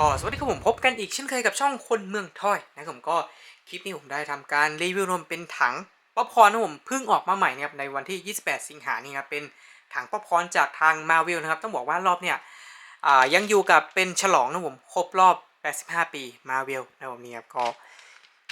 ก็สวัสดีครับผมพบกันอีกเช่นเคยกับช่องคนเมืองทอยนะครับผมก็คลิปนี้ผมได้ทำการรีวิวนมเป็นถังป๊อปคอร์นนะผมเพิ่งออกมาใหม่นะครับในวันที่ 28 สิงหานี่ครับเป็นถังป๊อปคอร์นจากทางมาวิลนะครับต้องบอกว่ารอบเนี่ยยังอยู่กับเป็นฉลองนะผมครบรอบ 85 ปีมาวิลนะผมนี่ครับก็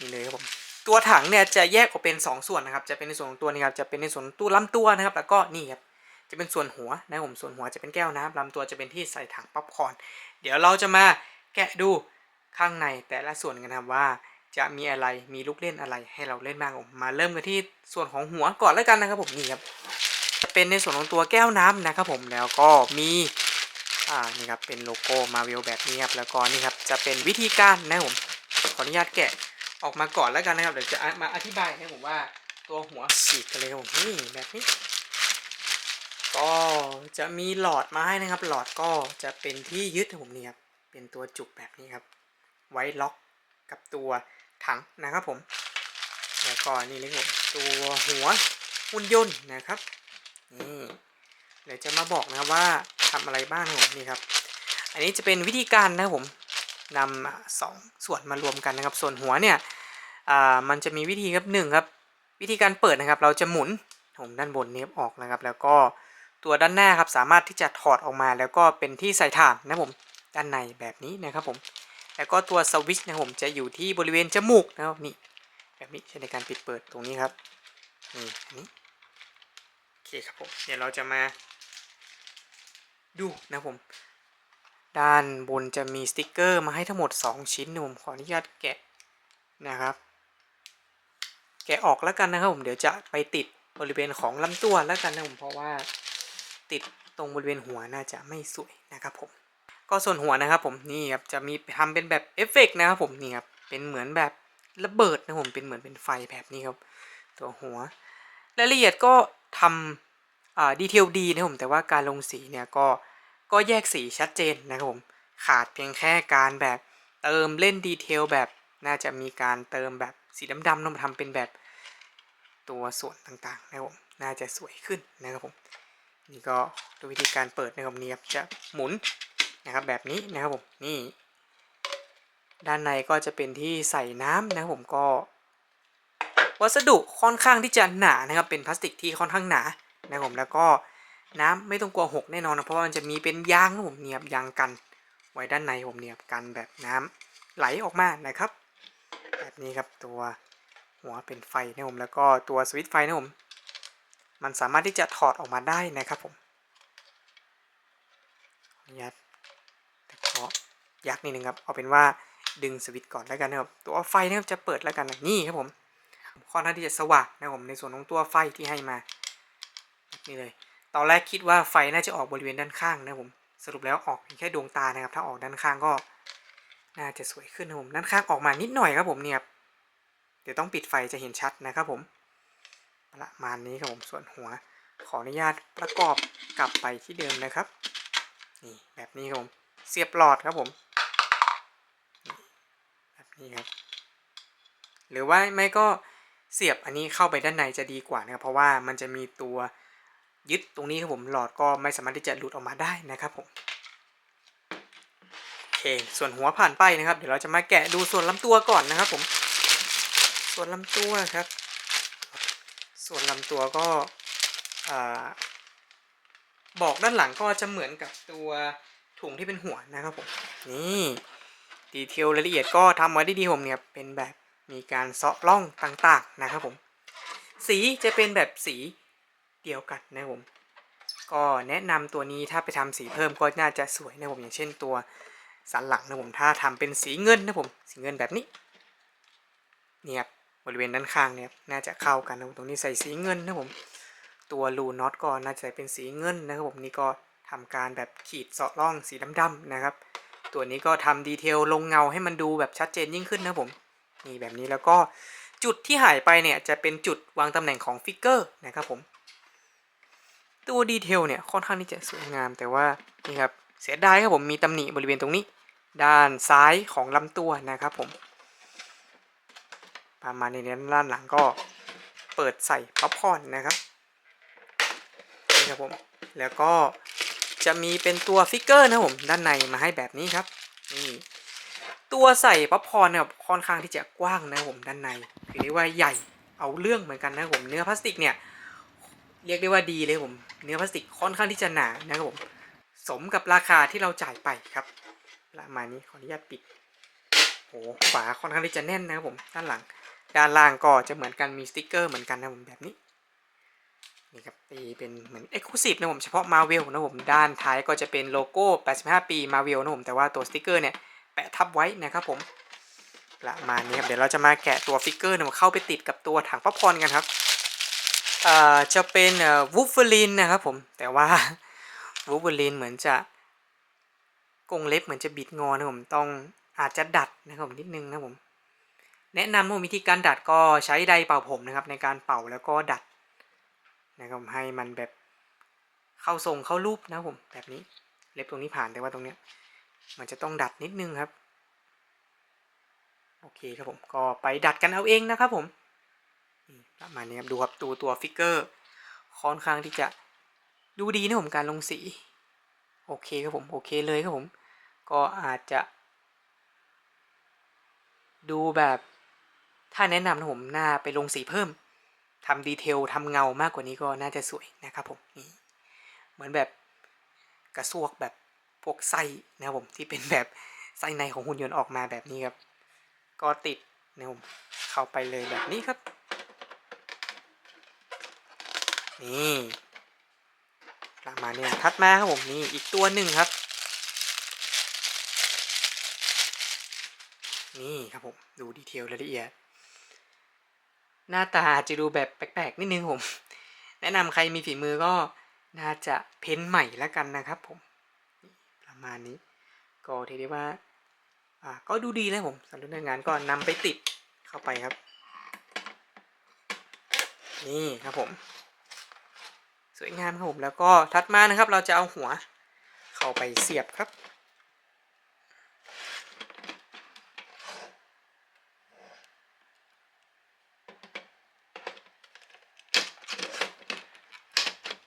นี่เลยครับผมตัวถังเนี่ยจะแยกออกเป็น 2 ส่วนนะครับจะเป็นในส่วนของตัวนี้ครับจะเป็นในส่วนตัวลำตัวนะครับแล้วก็นี่ครับจะเป็นส่วนหัวนะผมส่วนหัวจะเป็นแก้วน้ำลำตัวจะเป็นที่ใส่ถังป๊อปคอร์นเดี๋ยวเราจะมา แกะดูข้างในแต่ละส่วนกันนะครับว่า จะมีอะไรมีลูกเล่นอะไรให้เราเล่นบ้างผมมาเริ่มกันที่ส่วนของหัวก่อนแล้วกันนะครับผมนี่ครับจะเป็นในส่วนของตัวแก้วน้ำนะครับผมแล้วก็มีอ่านี่ครับเป็นโลโก้มาวิลแบบนี้ครับแล้วก็นี่ครับจะเป็นวิธีการนะครับผมขออนุญาตแกะออกมาก่อนแล้วกันนะครับเดี๋ยวจะมาอธิบายให้ผมว่าตัวหัวฉีกกันเลยครับผมนี่แบบนี้ก็จะมีหลอดมาให้นะครับ หลอดก็จะเป็นที่ยึดผมนี่ครับ เป็นตัวจุกแบบนี้ครับ ไว้ล็อกกับตัวถังนะครับผม แล้วก็นี่เลยครับผมตัวหัวหุ่นยนต์นะครับนี่เดี๋ยวจะมาบอกนะครับว่าทำอะไรบ้างผมนี่ครับ อันนี้จะเป็นวิธีการนะครับผมนำสองส่วนมารวมกันนะครับ ส่วนหัวเนี่ยมันจะมีวิธีครับหนึ่งครับ วิธีการเปิดนะครับ เราจะหมุนผมด้านบนนี้ออกนะครับ แล้วก็ตัวด้านหน้าครับสามารถที่จะถอดออกมา แล้วก็เป็นที่ใส่ถ่านนะครับผม ด้านในแบบนี้นะครับผมแล้วก็ตัวสวิตช์นะผมจะอยู่ที่บริเวณจมูกนะครับนี่แบบนี้ใช้ในการปิดเปิดตรงนี้ครับนี่อันนี้โอเคครับผมเดี๋ยวเราจะมาดูนะผม ด้านบนจะมีสติกเกอร์มาให้ทั้งหมด 2 ชิ้นนะผมขออนุญาตแกะนะครับ แกะออกแล้วกันนะครับผมเดี๋ยวจะไปติดบริเวณของลำตัวแล้วกันนะผมเพราะว่าติดตรงบริเวณหัวน่าจะไม่สวยนะครับผม ก็ส่วนหัวนะครับผมนี่ครับจะมีทำเป็นแบบเอฟเฟกต์นะครับผมนี่ครับเป็นเหมือนแบบระเบิดนะผมเป็นเหมือนเป็นไฟแบบนี้ครับ ตัวหัวรายละเอียดก็ทำอ่าดีเทลดีนะผมแต่ว่าการลงสีเนี่ยก็ก็แยกสีชัดเจนนะครับผมขาดเพียงแค่การแบบเติมเล่นดีเทลแบบน่าจะมีการเติมแบบสีดำๆนะมาทำเป็นแบบตัวส่วนต่างๆนะครับผมน่าจะสวยขึ้นนะครับผมนี่ก็ดูวิธีการเปิดนะครับนี่ครับจะหมุน นะครับแบบนี้นะครับผมนี่ ด้านในก็จะเป็นที่ใส่น้ำนะครับผมก็ วัสดุค่อนข้างที่จะหนานะครับเป็นพลาสติกที่ค่อนข้างหนานะครับผมแล้วก็น้ำไม่ต้องกลัวหกแน่นอนนะเพราะมันจะมีเป็นยางนะผมเนียบยางกัน ไว้ด้านในผมเนียบกันแบบน้ำไหลออกมานะครับ แบบนี้ครับตัวหัวเป็นไฟนะผมแล้วก็ตัวสวิตช์ไฟนะผมมันสามารถที่จะถอดออกมาได้นะครับผมอนุญาต ยักนิดนึงครับ เอาเป็นว่าดึงสวิตช์ก่อนแล้วกันนะครับ ตัวไฟนะครับจะเปิดแล้วกันนะนี่ครับผมค่อนข้างที่จะสว่างนะครับผมในส่วนของตัวไฟที่ให้มานี่เลยตอนแรกคิดว่าไฟน่าจะออกบริเวณด้านข้างนะครับผมสรุปแล้วออกเพียงแค่ดวงตานะครับ ถ้าออกด้านข้างก็น่าจะสวยขึ้นนะครับผมด้านข้างออกมานิดหน่อยครับผมเนี่ยครับเดี๋ยวต้องปิดไฟจะเห็นชัดนะครับผมประมาณนี้ครับผมส่วนหัว ขออนุญาตประกอบกลับไปที่เดิมนะครับ นี่แบบนี้ครับผมเสียบหลอดครับผม นี้ครับ หรือว่าไม่ก็เสียบอันนี้เข้าไปด้านในจะดีกว่านะครับเพราะว่ามันจะมีตัวยึดตรงนี้ครับผมหลอดก็ไม่สามารถที่จะหลุดออกมาได้นะครับผมโอเคส่วนหัวผ่านไปนะครับ เดี๋ยวเราจะมาแกะดูส่วนลำตัวก่อนนะครับ ผม ส่วนลำตัวครับ ส่วนลำตัวก็บอกด้านหลังก็จะเหมือนกับตัวถุงที่เป็นหัวนะครับผมนี่ ดีเทลรายละเอียดก็ทำไว้ได้ดีผมเนี่ยเป็นแบบมีการเซาะร่องต่างๆนะครับผม สีจะเป็นแบบสีเดียวกันนะผม ก็แนะนำตัวนี้ถ้าไปทำสีเพิ่มก็น่าจะสวยนะผมอย่างเช่นตัวสันหลังนะผมถ้าทำเป็นสีเงินนะผมสีเงินแบบนี้เนี่ยครับบริเวณด้านข้างเนี่ยน่าจะเข้ากันนะตรงนี้ใส่สีเงินนะผมตัวรูน็อตก็น่าจะเป็นสีเงินนะครับผมนี่ก็ทำการแบบขีดเสาะร่องสีดำๆนะครับ ตัวนี้ก็ทำดีเทลลงเงาให้มันดูแบบชัดเจนยิ่งขึ้นนะผมนี่แบบนี้แล้วก็จุดที่หายไปเนี่ยจะเป็นจุดวางตำแหน่งของฟิกเกอร์นะครับผมตัวดีเทลเนี่ยค่อนข้างที่จะสวยงามแต่ว่านี่ครับเสียดายครับผมมีตำหนิบริเวณตรงนี้ ด้านซ้ายของลำตัวนะครับผมประมาณนี้ด้านหลังก็เปิดใส่ป๊อปคอนนะครับนี่ครับผมแล้วก็ จะมีเป็นตัวฟิกเกอร์นะผมด้านในมาให้แบบนี้ครับนี่ตัวใส่ป๊อปคอร์นเนี่ยค่อนข้างที่จะกว้างนะผมด้านในคือเรียกว่าใหญ่เอาเรื่องเหมือนกันนะผมเนื้อพลาสติกเนี่ยเรียกได้ว่าดีเลยผมเนื้อพลาสติกค่อนข้างที่จะหนานะครับผมสมกับราคาที่เราจ่ายไปครับประมาณนี้ขออนุญาตปิดโอ้ฝาค่อนข้างที่จะแน่นนะครับผมด้านหลัง ด้านล่างก็จะเหมือนกันมีสติกเกอร์เหมือนกันนะผมแบบนี้ นี่ครับตีเป็นเหมือนเอ็กซ์คลูซีฟนะผมเฉพาะมาเวลนะผมด้านท้ายก็จะเป็นโลโก้ 85 ปีมาเวลนะผมแต่ว่าตัวสติกเกอร์เนี่ยแปะทับไว้นะครับผมประมาณนี้ครับเดี๋ยวเราจะมาแกะตัวฟิกเกอร์นี่ยเข้าไปติดกับตัวถังป๊อปคอนกันครับอ่าจะเป็นวูฟเฟอรีนนะครับผมแต่ว่าวูฟเฟอรีนเหมือนจะกงเล็บเหมือนจะบิดงอนะผมต้องอาจจะดัดนะครับผมนิดนึงนะผมแนะนำว่าวิธีการดัดก็ใช้ไดเป่าผมนะครับในการเป่าแล้วก็ดัด นะครับให้มันแบบเข้าทรงเข้ารูปนะผมแบบนี้เล็บตรงนี้ผ่านแต่ว่าตรงเนี้ยมันจะต้องดัดนิดนึงครับ โอเคครับผมก็ไปดัดกันเอาเองนะครับผมประมาณนี้ครับดูครับตัวตัวฟิกเกอร์ค่อนข้างที่จะดูดีนะผมการลงสี โอเคครับผมโอเคเลยครับผม ก็อาจจะ ดูแบบถ้าแนะนำนะผมหน้าไปลงสีเพิ่ม ทำดีเทลทำเงามากกว่านี้ก็น่าจะสวยนะครับผมนี่เหมือนแบบกระซวกแบบพวกไส้นะครับผมที่เป็นแบบไส้ในของหุ่นยนต์ออกมาแบบนี้ครับ ก็ติดนะครับผมเข้าไปเลยแบบนี้ครับ นี่ประมาณนี้ทัดมาครับผมนี่อีกตัวหนึ่งครับ นี่ครับผม ดูดีเทลรายละเอียด หน้าตาอาจจะดูแบบแปลกๆนิดนึงผม แนะนำใครมีฝีมือก็น่าจะเพ้นใหม่แล้วกันนะครับผม ประมาณนี้ ก็ถือได้ว่าอ่าก็ดูดีแล้วผมสำหรับเรื่องงานก็นำไปติดเข้าไปครับ นี่ครับผม สวยงามครับผมแล้วก็ทัดมานะครับ เราจะเอาหัว เข้าไปเสียบครับ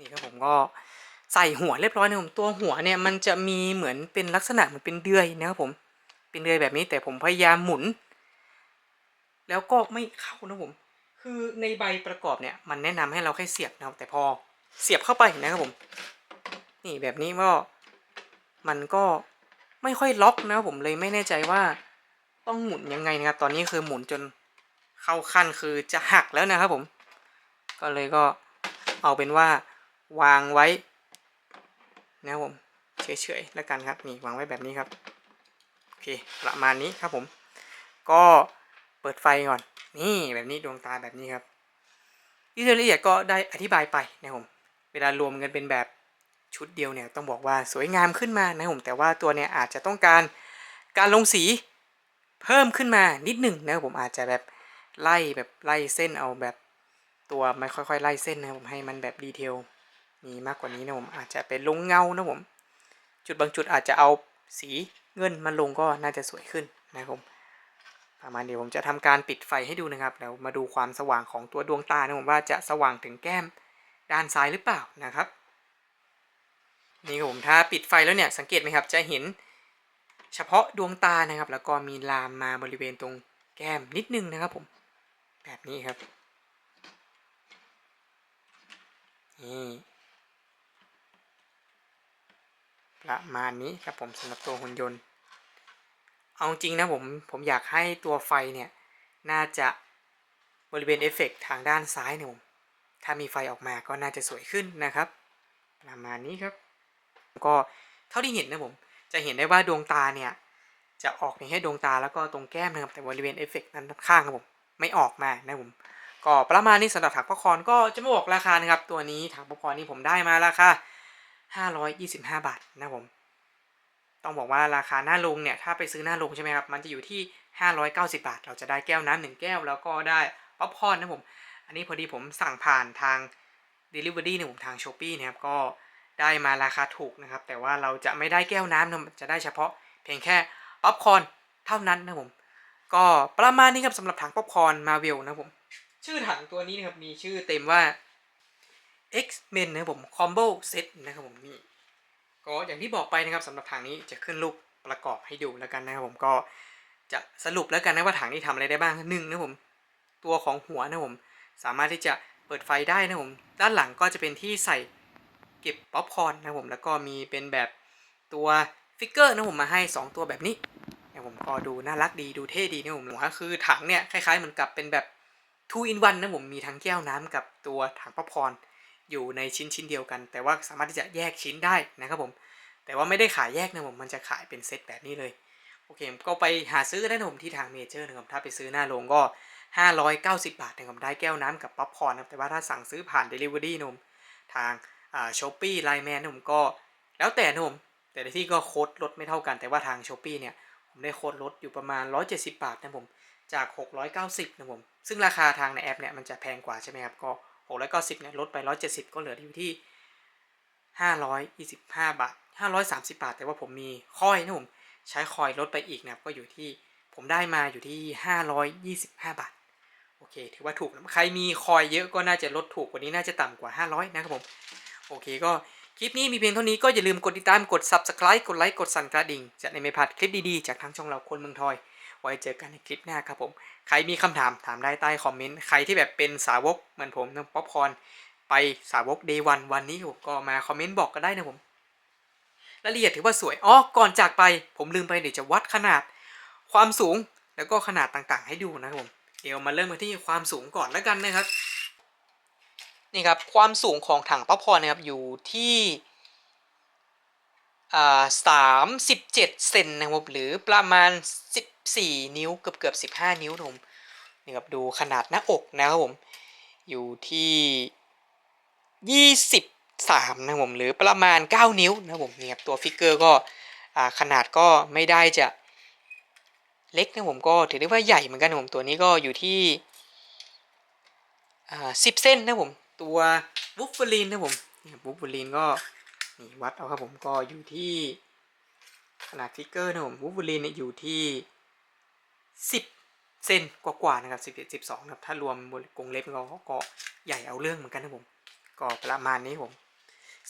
นี่ครับผมก็ใส่หัวเรียบร้อยนะผมตัวหัวเนี่ยมันจะมีเหมือนเป็นลักษณะเหมือนเป็นเดือยนะครับผมเป็นเดือยแบบนี้แต่ผมพยายามหมุน แล้วก็ไม่เข้านะผม คือในใบประกอบเนี่ยมันแนะนำให้เราแค่เสียบนะครับแต่พอเสียบเข้าไปนะครับผม นี่แบบนี้ก็มันก็ไม่ค่อยล็อกนะครับผมเลยไม่แน่ใจว่าต้องหมุนยังไงนะครับตอนนี้คือหมุนจนเข้าขั้นคือจะหักแล้วนะครับผม ก็เลยก็เอาเป็นว่า วางไว้นะครับผมเฉยๆแล้วกันครับนี่วางไว้แบบนี้ครับโอเคประมาณนี้ครับผม ก็เปิดไฟก่อนนี่แบบนี้ดวงตาแบบนี้ครับดีเทลละเอียดก็ได้อธิบายไปนะครับผมเวลารวมกันเป็นแบบชุดเดียวเนี่ยต้องบอกว่าสวยงามขึ้นมานะครับผมแต่ว่าตัวเนี่ยอาจจะต้องการการลงสีเพิ่มขึ้นมานิดหนึ่งนะครับผมอาจจะแบบไล่แบบไล่เส้นเอาแบบตัวไม่ค่อยๆ ไล่เส้นนะครับผมให้มันแบบดีเทล มีมากกว่านี้นะผมอาจจะเป็นลงเงานะผมจุดบางจุดอาจจะเอาสีเงินมาลงก็น่าจะสวยขึ้นนะครับมประมาณเดี๋ยวผมจะทำการปิดไฟให้ดูนะครับแล้วมาดูความสว่างของตัวดวงตานะผมว่าจะสว่างถึงแก้มด้านซ้ายหรือเปล่านะครับนี่ครับผมถ้าปิดไฟแล้วเนี่ยสังเกตไหมครับจะเห็นเฉพาะดวงตานะครับ แล้วก็มีลามมาบริเวณตรงแก้มนิดนึงนะครับผมแบบนี้ครับนี่ ประมาณนี้ครับผมสำหรับตัวหุ่นยนต์ เอาจริงนะผมผมอยากให้ตัวไฟเนี่ย น่าจะบริเวณเอฟเฟกทางด้านซ้ายเนี่ยผมถ้ามีไฟออกมาก็น่าจะสวยขึ้นนะครับ ประมาณนี้ครับ ก็เท่าที่เห็นนะผม จะเห็นได้ว่าดวงตาเนี่ย จะออกเพียงแค่ดวงตาแล้วก็ตรงแก้มนะครับแต่บริเวณเอฟเฟกนั้นข้างครับผมไม่ออกมานะผมก็ประมาณนี้สำหรับถังป๊อปคอนก็จะไม่บอกราคานะครับ ตัวนี้ถังป๊อปคอนนี้ผมได้มาราคา 525 บาทนะผม ต้องบอกว่าราคาหน้าลงเนี่ย ถ้าไปซื้อหน้าลงใช่ไหมครับ มันจะอยู่ที่ 590 บาท เราจะได้แก้วน้ำหนึ่งแก้ว แล้วก็ได้ป๊อปคอร์นนะผม อันนี้พอดีผมสั่งผ่านทาง Delivery เนี่ยผมทาง s h อ p e e นะครับ ก็ได้มาราคาถูกนะครับ แต่ว่าเราจะไม่ได้แก้วน้ำนะจะได้เฉพาะเพียงแค่ป๊อปคอร์นเท่านั้นนะผม ก็ประมาณนี้ครับสำหรับถังป๊อปคอร์นมาเวลนะผม ชื่อถังตัวนี้นะครับ มีชื่อเต็มว่า X-Men นะครับผม Combo Set นะครับผมนี่ก็อย่างที่บอกไปนะครับสำหรับทางนี้จะขึ้นรูปประกอบให้ดูแล้วกันนะครับผมก็จะสรุปแล้วกันนะว่าถังนี้ทำอะไรได้บ้างหนึ่งนะผมตัวของหัวนะผมสามารถที่จะเปิดไฟได้นะผมด้านหลังก็จะเป็นที่ใส่เก็บป๊อปคอร์นนะผมแล้วก็มีเป็นแบบตัวฟิกเกอร์นะผมมาให้ 2 ตัวแบบนี้นะผมก็ดูน่ารักดีดูเท่ดีนะผมหัวคือถังเนี่ยคล้ายๆเหมือนกับเป็นแบบ2 in 1นะผมมีทั้งแก้วน้ำกับตัวถังป๊อปคอร์น อยู่ในชิ้นชิ้นเดียวกัน แต่ว่าสามารถที่จะแยกชิ้นได้นะครับผม แต่ว่าไม่ได้ขายแยกนะผมมันจะขายเป็นเซตแบบนี้เลยโอเคก็ไปหาซื้อได้นะผมที่ทางเมเจอร์นะครับถ้าไปซื้อหน้าโรงก็ 590 บาทนะครับได้แก้วน้ำกับป๊อปคอร์นนะครับแต่ว่าถ้าสั่งซื้อผ่าน Delivery นะมทางอ่าช้อปปี้ไลน์แมนนะผมก็ แล้วแต่นะผมแต่ละที่ก็โค้ดลดไม่เท่ากันแต่ว่าทางช้อปปี้เนี่ยผมได้โค้ดลดอยู่ประมาณ 170 บาทนะผมจาก 690 นะผม ซึ่งราคาทางในแอปเนี่ยมันจะแพงกว่าใช่ไหมครับ ก็ 690เนี่ยลดไป 170 ก็เหลืออยู่ที่ 525 บาท 530 บาท แต่ว่าผมมีคอยนะผมใช้คอยลดไปอีกนะครับก็อยู่ที่ผมได้มาอยู่ที่ 525 บาท โอเค ถือว่าถูกนะใครมีคอยเยอะก็น่าจะลดถูกกว่านี้น่าจะต่ำกว่า 500 นะครับผม โอเคก็คลิปนี้มีเพียงเท่านี้ก็อย่าลืมกดติดตามกด subscribe กดไลค์กดสั่นกระดิ่งจะได้ไม่พลาดคลิปดีๆ จากทางช่องเราคนเมืองทอย ไว้เจอกันในคลิปหน้าครับผมใครมีคำถามถามได้ใต้คอมเมนต์ใครที่แบบเป็นสาวกเหมือนผมน้องป๊อปคอนไปสาวก day วันวันนี้ผมก็มาคอมเมนต์บอกก็ได้นะผมรายละเอียดถือว่าสวยอ๋อก่อนจากไป ผมลืมไปเดี๋ยวจะวัดขนาด ความสูงแล้วก็ขนาดต่างๆ ให้ดูนะครับผมเดี๋ยวมาเริ่มกันที่ความสูงก่อนแล้วกันนะครับนี่ครับความสูงของถังป๊อปคอนนะครับอยู่ที่สามสิบเจ็ดเซนนะครับหรือประมาณสิบ สี่นิ้วเกือบเกือบสิบห้านิ้วผมนี่ครับดูขนาดหน้าอกนะครับผม อยู่ที่ยี่สิบสามนะผมหรือประมาณเก้านิ้วนะผมนี่ครับตัวฟิกเกอร์ก็ขนาดก็ไม่ได้จะเล็กนะผมก็ถือได้ว่าใหญ่เหมือนกันผมตัวนี้ก็อยู่ที่สิบเส้นนะผมตัววูฟเฟอรีนนะผมวูฟเฟอรีนก็นี่วัดเอาครับผมก็อยู่ที่ขนาดฟิกเกอร์นะผมวูฟเฟอรีนเนี่ยอยู่ที่ สิบเซนกว่าๆนะครับสิบเอ็ดสิบสองนะครับถ้ารวมบนกรงเล็บก็ก็ใหญ่เอาเรื่องเหมือนกันนะผมก็ประมาณนี้ผม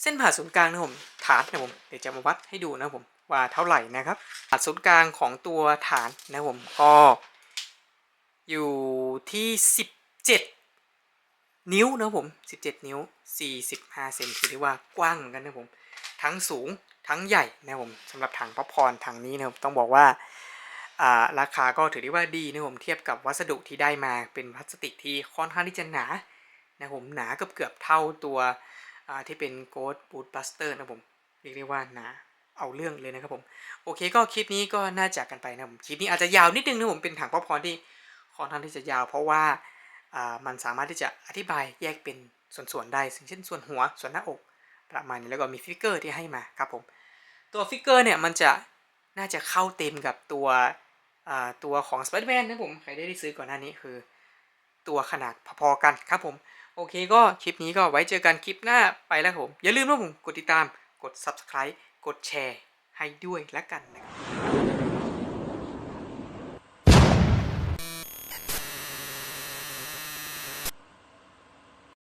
เส้นผ่าศูนย์กลางนะผมฐานนะผมเดี๋ยวจะมาวัดให้ดูนะผมว่าเท่าไหร่นะครับผ่าศูนย์กลางของตัวฐานนะผมก็อยู่ที่สิบเจ็ดนิ้วนะผมสิบเจ็ดนิ้วสี่สิบห้าเซนถือได้ว่ากว้างเหมือนกันนะผม ทั้งสูงทั้งใหญ่นะผมสำหรับถังป๊อปคอร์นถังนี้นะครับต้องบอกว่า ราคาก็ถือได้ว่าดีนะผมเทียบกับวัสดุที่ได้มาเป็นพลาสติกที่ค่อนข้างที่จะหนานะผมหนาเกือบเกือบเท่าตัวที่เป็น Ghost Boot Buster นะผมเรียกได้ว่าหนาเอาเรื่องเลยนะครับผม โอเคก็คลิปนี้ก็น่าจากกันไปนะผมคลิปนี้อาจจะยาวนิดนึงนะผมเป็นถังป๊อปคอร์นที่ค่อนข้างที่จะยาว เพราะว่ามันสามารถที่จะอธิบายแยกเป็นส่วนๆได้เช่นส่วนหัวส่วนหน้าอกประมาณนี้แล้วก็มีฟิกเกอร์ที่ให้มาครับผมตัวฟิกเกอร์เนี่ยมันจะ น่าจะเข้าเต็มกับตัวตัวของ Spider-Man นะผม ใครได้ซื้อก่อนหน้านี้คือ ตัวขนาดพอๆกันครับผม โอเคก็คลิปนี้ก็ไว้เจอกันคลิปหน้าไปแล้วผม อย่าลืมนะผม กดติดตาม กด subscribe กดแชร์ให้ด้วยแล้วกันนะครับ